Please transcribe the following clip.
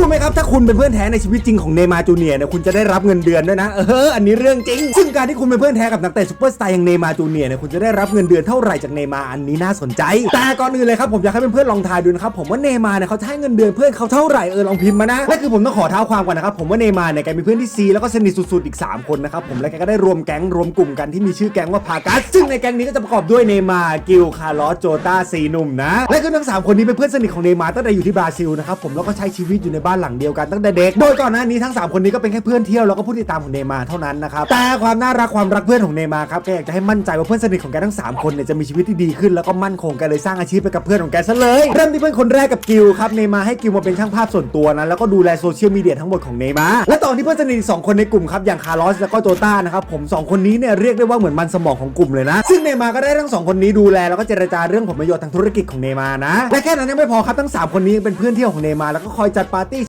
รู้ไหมครับ ถ้าคุณเป็นเพื่อนแท้ในชีวิตจริงของเนย์มาจูเนียเนี่ยคุณจะได้รับเงินเดือนด้วยนะ เออ อันนี้เรื่องจริง ซึ่งการที่คุณเป็นเพื่อนแท้กับนักเตะซูเปอร์สตาร์อย่างเนย์มาจูเนียเนี่ยคุณจะได้รับเงินเดือนเท่าไหร่จากเนย์มาอันนี้น่าสนใจ แต่ก่อนอื่นเลยครับผมอยากให้เพื่อนๆลองทายดูนะครับผมว่าเนย์มาเนี่ยเขาให้เงินเดือนเพื่อนเขาเท่าไหร่เออลองพิมพ์มานะและคือผมต้องขอเท้าความก่อนนะครับผมว่าเนย์มาเนี่ยแกมีเพื่อนที่ซีแล้วก็สนิทสุดๆอีก 3 คนนะครับผมและแกก็ได้รวมแก๊งรวมกลุ่มกันที่มีชื่อแก๊งว่าพากัสซึ่งในแก๊งนี้ก็จะประกอบด้วยเนย์มากิลคาร์ลอสโจตาซีหนุ่มนะและคือทั้งสามคนนี้เป็นเพื่อนสนิทของเนย์มาตั้งแต่อยู่ที่บราซิลนะครับผมแล้วก็ใช้ชีวิตอยู่ในบ้านหลังเดียวกันตั้งแต่เด็ก โดยก่อนหน้านี้ทั้งสามคนนี้ก็เป็นแค่เพื่อนเที่ยวแล้วก็ผู้ติดตามของเนย์มาร์เท่านั้นนะครับ แต่ความน่ารักความรักเพื่อนของเนย์มาร์ครับแกอยากจะให้มั่นใจว่าเพื่อนสนิทของแกทั้งสามคนเนี่ยจะมีชีวิตที่ดีขึ้นแล้วก็มั่นคงแกเลยสร้างอาชีพไปกับเพื่อนของแกซะเลย เริ่มที่เพื่อนคนแรกกับกิลครับเนย์มาร์ให้กิลมาเป็นช่างภาพส่วนตัวนะแล้วก็ดูแลโซเชียลมีเดียทั้งหมดของเนย์มาร์และตอนที่เพื่อนสนิทอีกสองคนในกลุ่มครับอย่างคาร์ลอสแล้วก็โจต้านะครับผมสองคนนี้เนี่ยเรียกได้ว่าเหมือนมันสมองของกลุ่มเลยนะ ซึ่งเนย์มาร์ก็ได้ทั้งสองคนนี้ดูแลแล้วก็เจรจาเรื่องผลประโยชน์ทางธุรกิจของเนย์มาร์นะและแค่นั้นยังไม่พอครับทั้งสามคนนี้ยังเป็นเพื่อนเที่ยวของเนย์มาร์แล้วก็คอยจัดปาร์ตี้